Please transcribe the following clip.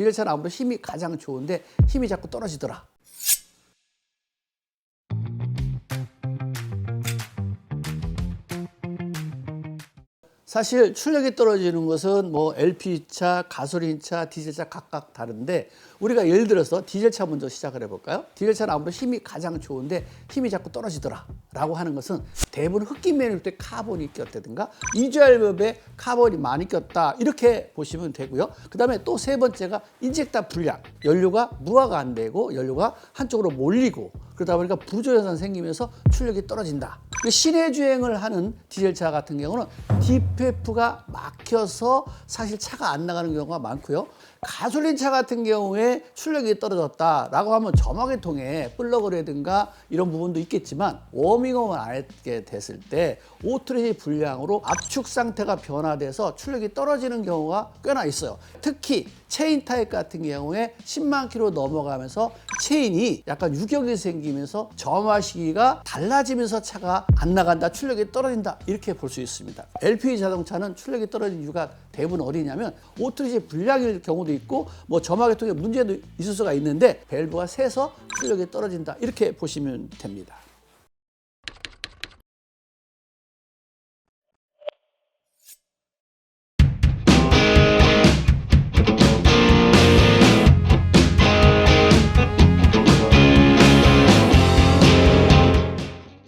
디젤차는 아무래도 힘이 가장 좋은데 힘이 자꾸 떨어지더라. 사실 출력이 떨어지는 것은 뭐 LP차, 가솔린차, 디젤차 각각 다른데 우리가 예를 들어서 디젤차 먼저 시작을 해볼까요? 디젤차는 아무래도 힘이 가장 좋은데 힘이 자꾸 떨어지더라 라고 하는 것은 대부분 흡기 매뉴얼 때 카본이 꼈다든가 이주알법에 카본이 많이 꼈다 이렇게 보시면 되고요. 그 다음에 또 세 번째가 인젝터 불량 연료가 무화가 안 되고 연료가 한쪽으로 몰리고 그러다 보니까 부조 현상 생기면서 출력이 떨어진다. 그 시내 주행을 하는 디젤차 같은 경우는 DPF가 막혀서 사실 차가 안 나가는 경우가 많고요. 가솔린 차 같은 경우에 출력이 떨어졌다라고 하면 점막의 통에 플러그라든가 이런 부분도 있겠지만 워밍업을 안 하게 됐을 때 오트레이 불량으로 압축 상태가 변화돼서 출력이 떨어지는 경우가 꽤나 있어요. 특히 체인 타입 같은 경우에 10만 킬로 넘어가면서 체인이 약간 유격이 생기면서 점화 시기가 달라지면서 차가 안 나간다, 출력이 떨어진다 이렇게 볼 수 있습니다. LPG 자동차는 출력이 떨어진 이유가 대부분 어디냐면 오트리지 불량일 경우도 있고 뭐 점화 계통에 문제도 있을 수가 있는데 밸브가 새서 출력이 떨어진다 이렇게 보시면 됩니다.